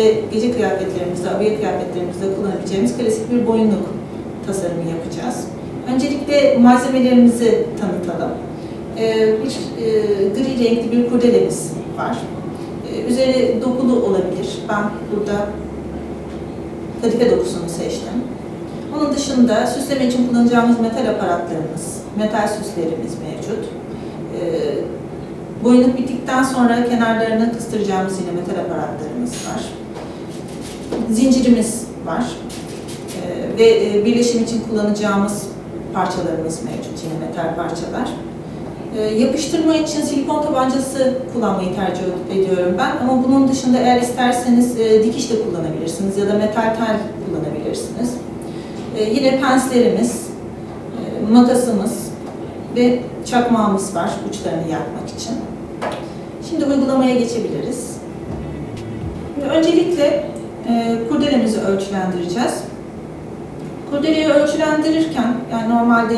özellikle gece kıyafetlerimizde, abiye kıyafetlerimizde kullanabileceğimiz klasik bir boyunluk tasarımı yapacağız. Öncelikle malzemelerimizi tanıtalım. Ee, bir e, gri renkli bir kurdelemiz var. Ee, üzeri dokulu olabilir. Ben burada kadife dokusunu seçtim. Onun dışında süsleme için kullanacağımız metal aparatlarımız, metal süslerimiz mevcut. Ee, boyunluk bittikten sonra kenarlarını kıstıracağımız yine metal aparatlarımız var. Zincirimiz var. Ee, ve e, birleşim için kullanacağımız parçalarımız mevcut, yine metal parçalar. Ee, yapıştırma için silikon tabancası kullanmayı tercih ediyorum ben ama bunun dışında eğer isterseniz e, dikiş de kullanabilirsiniz ya da metal tel kullanabilirsiniz. Ee, yine penslerimiz, e, makasımız ve çakmağımız var uçlarını yakmak için. Şimdi uygulamaya geçebiliriz. Öncelikle e, kurdelemizi ölçülendireceğiz. Kurdeleyi ölçülendirirken, yani normalde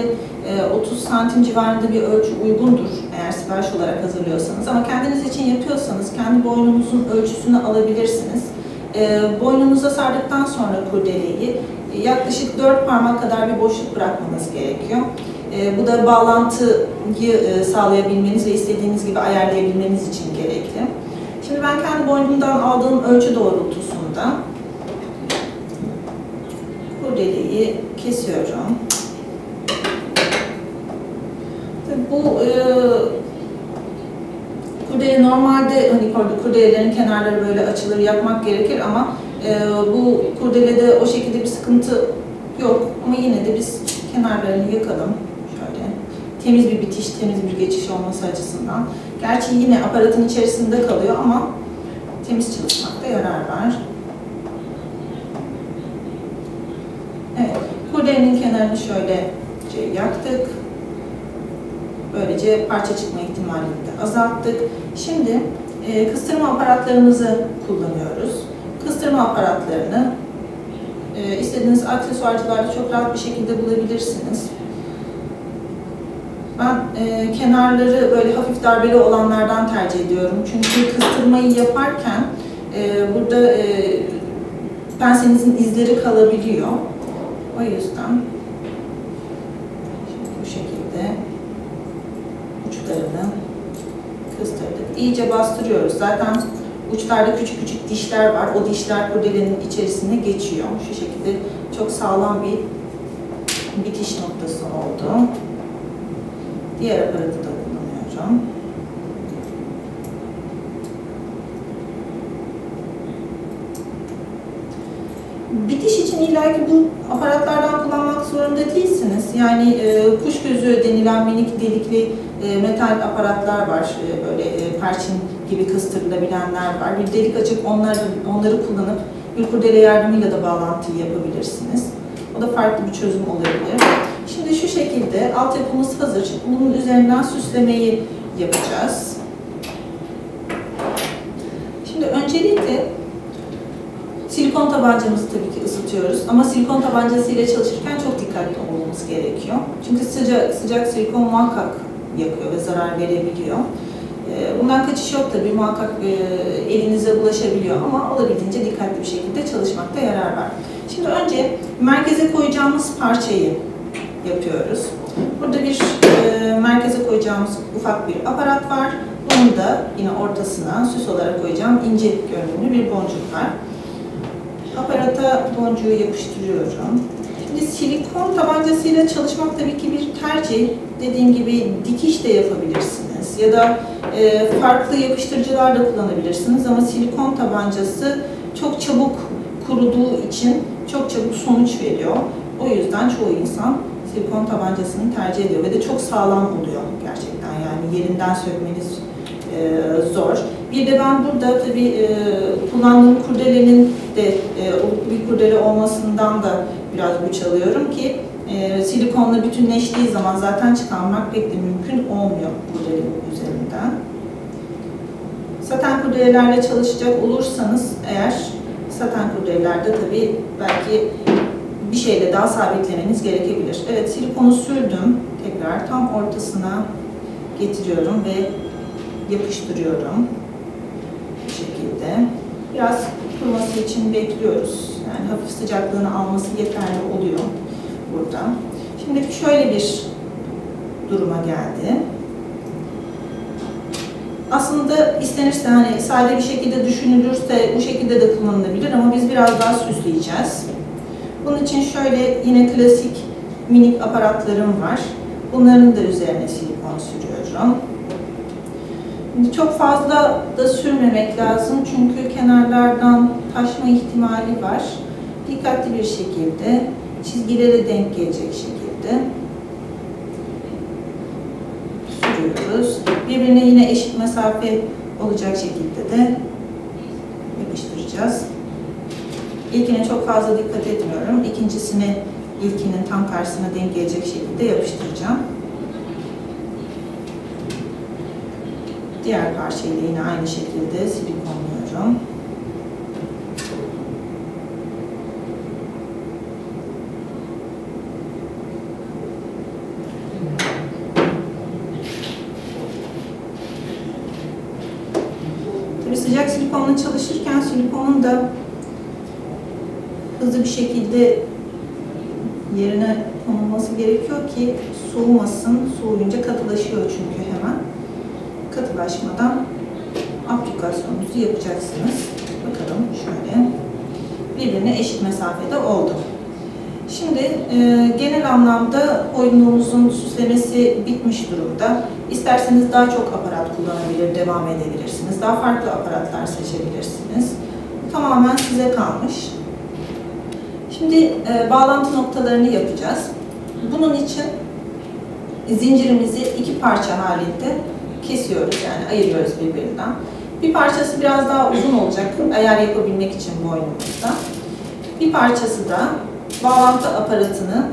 30 santim civarında bir ölçü uygundur eğer sipariş olarak hazırlıyorsanız. Ama kendiniz için yapıyorsanız kendi boynunuzun ölçüsünü alabilirsiniz. Boynunuza sardıktan sonra kurdeleyi yaklaşık 4 parmak kadar bir boşluk bırakmanız gerekiyor. Bu da bağlantıyı sağlayabilmeniz ve istediğiniz gibi ayarlayabilmeniz için gerekli. Şimdi ben kendi boynumdan aldığım ölçü doğrultusunda kurdeleyi kesiyorum. Bu e, kurdele normalde hani kurdelelerin kenarları böyle açılır yapmak gerekir ama e, bu kurdelede o şekilde bir sıkıntı yok ama yine de biz kenarlarını yakalım şöyle temiz bir bitiş, temiz bir geçiş olması açısından. Gerçi yine aparatın içerisinde kalıyor ama temiz çalışmakta yarar var. Evet, kurdelenin kenarını şöyle yaktık. Böylece parça çıkma ihtimalini de azalttık. Şimdi e, kıstırma aparatlarımızı kullanıyoruz. Kıstırma aparatlarını e, istediğiniz aksesuarcılarda çok rahat bir şekilde bulabilirsiniz. Ben e, kenarları böyle hafif darbeli olanlardan tercih ediyorum. Çünkü kıstırmayı yaparken e, burada e, penselinizin izleri kalabiliyor. O yüzden bu şekilde uçlarını kıstırdık. İyice bastırıyoruz. Zaten uçlarda küçük küçük dişler var. O dişler kurdelenin içerisine geçiyor. Şu şekilde çok sağlam bir bitiş noktası oldu. Diğer aparatı da kullanıyorum. Bitiş için illaki bu aparatlardan kullanmak zorunda değilsiniz. Yani e, kuş gözü denilen minik delikli e, metal aparatlar var. E, böyle e, perçin gibi kıstırılabilenler var. Bir delik açıp onları, onları kullanıp bir kurdele yardımıyla da bağlantıyı yapabilirsiniz. O da farklı bir çözüm olabilir. Şimdi şu şekilde altyapımız hazır. Bunun üzerinden süslemeyi yapacağız. Şimdi öncelikle silikon tabancamızı tabii ki ısıtıyoruz. Ama silikon tabancası ile çalışırken çok dikkatli olmamız gerekiyor. Çünkü sıcak, sıcak silikon muhakkak yakıyor ve zarar verebiliyor. Bundan kaçış yok tabii muhakkak elinize bulaşabiliyor ama olabildiğince dikkatli bir şekilde çalışmakta yarar var. Şimdi önce merkeze koyacağımız parçayı yapıyoruz. Burada bir e, merkeze koyacağımız ufak bir aparat var. Bunun da yine ortasına süs olarak koyacağım ince görünümlü bir boncuk var. Aparata boncuğu yapıştırıyorum. Şimdi silikon tabancasıyla çalışmak tabii ki bir tercih. Dediğim gibi dikiş de yapabilirsiniz ya da e, farklı yapıştırıcılar da kullanabilirsiniz ama silikon tabancası çok çabuk kuruduğu için çok çabuk sonuç veriyor. O yüzden çoğu insan silikon tabancasını tercih ediyor ve de çok sağlam oluyor gerçekten yani yerinden sökmeniz e, zor. Bir de ben burada tabii e, kullandığım kurdelenin de e, bir kurdele olmasından da biraz güç alıyorum ki e, silikonla bütünleştiği zaman zaten çıkarmak pek de mümkün olmuyor kurdelenin üzerinden. Saten kurdelelerle çalışacak olursanız eğer saten kurdelelerde tabii belki bir şeyle daha sabitlemeniz gerekebilir. Evet silikonu sürdüm. Tekrar tam ortasına getiriyorum ve yapıştırıyorum. Şekilde. Biraz kuruması için bekliyoruz. Yani hafif sıcaklığını alması yeterli oluyor burada. Şimdi şöyle bir duruma geldi. Aslında istenirse hani sade bir şekilde düşünülürse bu şekilde de kullanılabilir ama biz biraz daha süsleyeceğiz. Bunun için şöyle yine klasik minik aparatlarım var. Bunların da üzerine silikon sürüyorum. Çok fazla da sürmemek lazım çünkü kenarlardan taşma ihtimali var. Dikkatli bir şekilde çizgilere denk gelecek şekilde sürüyoruz. Birbirine yine eşit mesafe olacak şekilde de yapıştıracağız. İlkine çok fazla dikkat etmiyorum. İkincisini ilkinin tam karşısına denk gelecek şekilde yapıştıracağım. Diğer parçayı da yine aynı şekilde silikonluyorum. Tabii sıcak silikonla çalışırken silikonun da hızlı bir şekilde yerine konulması gerekiyor ki soğumasın. Soğuyunca katılaşıyor çünkü hemen. Katılaşmadan aplikasyonunuzu yapacaksınız. Bakalım şöyle. Birbirine eşit mesafede oldu. Şimdi e, genel anlamda oyunumuzun süslemesi bitmiş durumda. İsterseniz daha çok aparat kullanabilir, devam edebilirsiniz. Daha farklı aparatlar seçebilirsiniz. Tamamen size kalmış. Şimdi e, bağlantı noktalarını yapacağız. Bunun için zincirimizi iki parça halinde kesiyoruz yani ayırıyoruz birbirinden. Bir parçası biraz daha uzun olacak ayar yapabilmek için boynumuzda. Bir parçası da bağlantı aparatını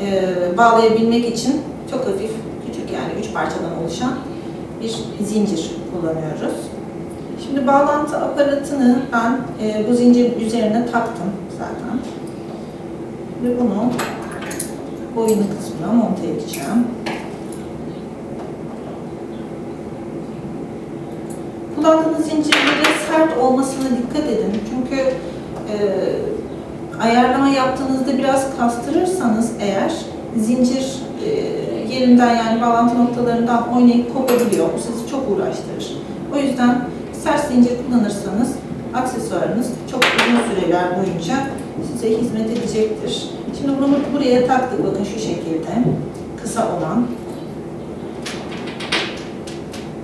e, bağlayabilmek için çok hafif, küçük yani üç parçadan oluşan bir zincir kullanıyoruz. Şimdi bağlantı aparatını ben e, bu zincirin üzerine taktım zaten. Ve bunu boyun kısmına monte edeceğim. Kullandığınız zincirlere sert olmasına dikkat edin. Çünkü e, ayarlama yaptığınızda biraz kastırırsanız eğer zincir e, yerinden yani bağlantı noktalarından oynayıp kopabiliyor. Bu sizi çok uğraştırır. O yüzden sert zincir kullanırsanız aksesuarınız çok uzun süreler boyunca size hizmet edecektir. Şimdi bunu buraya taktık bakın şu şekilde. Kısa olan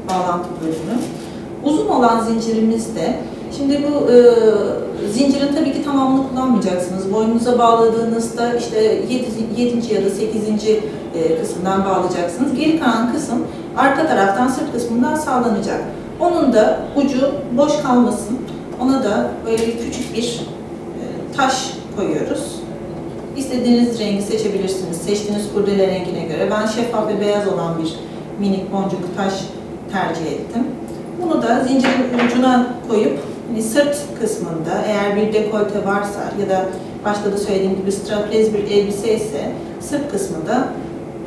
bağlantı bölümü. Uzun olan zincirimizde Şimdi bu e, zincirin tabii ki tamamını kullanmayacaksınız. Boynunuza bağladığınızda işte 7. 7. ya da 8. E, kısımdan bağlayacaksınız. Geri kalan kısım arka taraftan sırt kısmından sağlanacak. Onun da ucu boş kalmasın. Ona da böyle küçük bir e, taş koyuyoruz. İstediğiniz rengi seçebilirsiniz. Seçtiğiniz kurdele rengine göre. Ben şeffaf ve beyaz olan bir minik boncuk taş tercih ettim. Bunu da zincirin ucuna koyup hani sırt kısmında eğer bir dekolte varsa ya da başta da söylediğim gibi strapless bir elbise ise sırt kısmında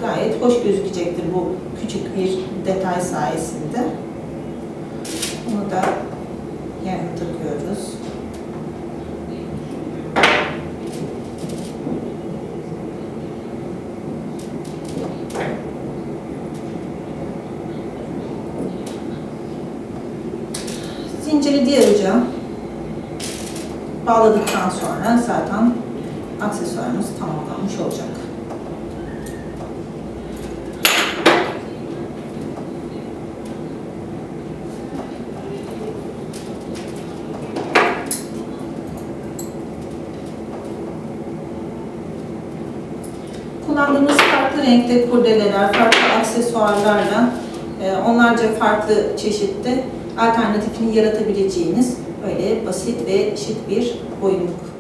gayet hoş gözükecektir bu küçük bir detay sayesinde. Bunu da yerine takıyoruz. Diğer uca bağladıktan sonra zaten aksesuarımız tamamlanmış olacak. Kullandığımız farklı renkte kurdeleler, farklı aksesuarlarla e, onlarca farklı çeşitte alternatifini yaratabileceğiniz böyle basit ve şık bir boyunluk